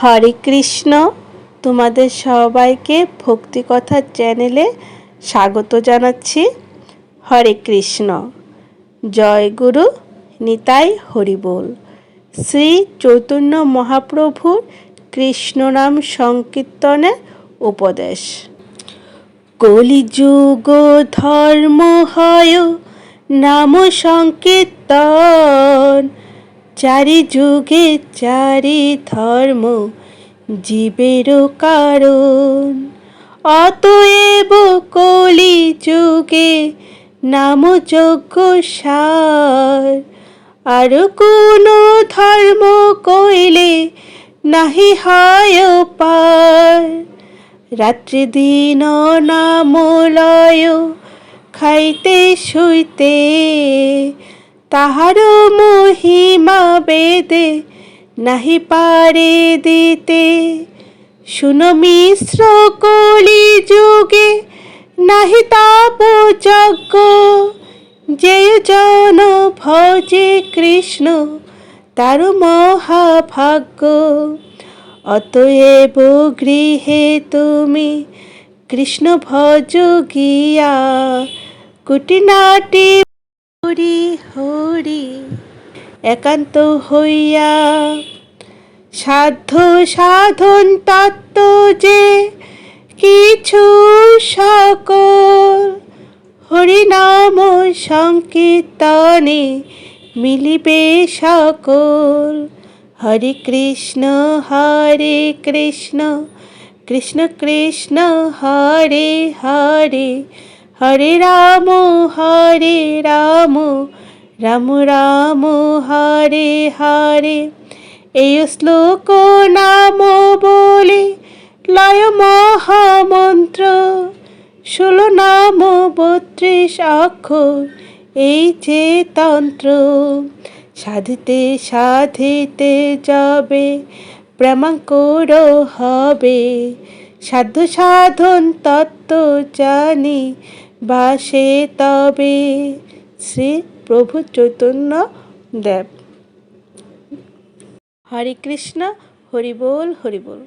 হরে কৃষ্ণ। তোমাদের সবাইকে ভক্তি কথা চ্যানেলে স্বাগত জানাচ্ছি। হরে কৃষ্ণ। জয় গুরু, নিতাই হরিবোল শ্রী চৈতন্য মহাপ্রভুর কৃষ্ণনাম সংকীর্তনের উপদেশ। কলিযুগ ধর্ম হয় নাম সংকীর্তন। চারি যুগে চারি ধর্ম জীবেরও কারণ। অতএব কলি যুগে নাম যজ্ঞ সার। আর কোনো ধর্ম কইলে নাহি হয় পার। রাত্রি দিন নামলয়, খাইতে শুইতে তাহার মহিমা বেদে নাহি পারে দিতে। শুন মিশ্র কলি যুগে, নাহি তাপ যজ্ঞ যে জন ভজে কৃষ্ণ তার মহাভাগ্য। অতএব গৃহে তুমি কৃষ্ণ ভজ গিয়া, কুটিনাটি হরি হরি, একান্ত হইয়া সাধ্য সাধন তত্ত্ব যে কিছু সকল হরিনাম সংকীর্তনে মিলিবে সকল। হরে কৃষ্ণ হরে কৃষ্ণ কৃষ্ণ কৃষ্ণ, হরে হরে হরে রাম হরে রাম রাম রাম, হরে হরে। এই শ্লোক নাম বলে লয় মহামন্ত্র, ষোলো নাম বত্রিশ অক্ষর, এই যে তন্ত্র। সাধিতে সাধিতে যাবে প্রেমাঙ্কুর হবে। সাধ্য সাধন তত্ত্ব জানি বাসে তবে শ্রী প্রভু চৈতন্য দেব। হরে কৃষ্ণ হরিবোল হরিবোল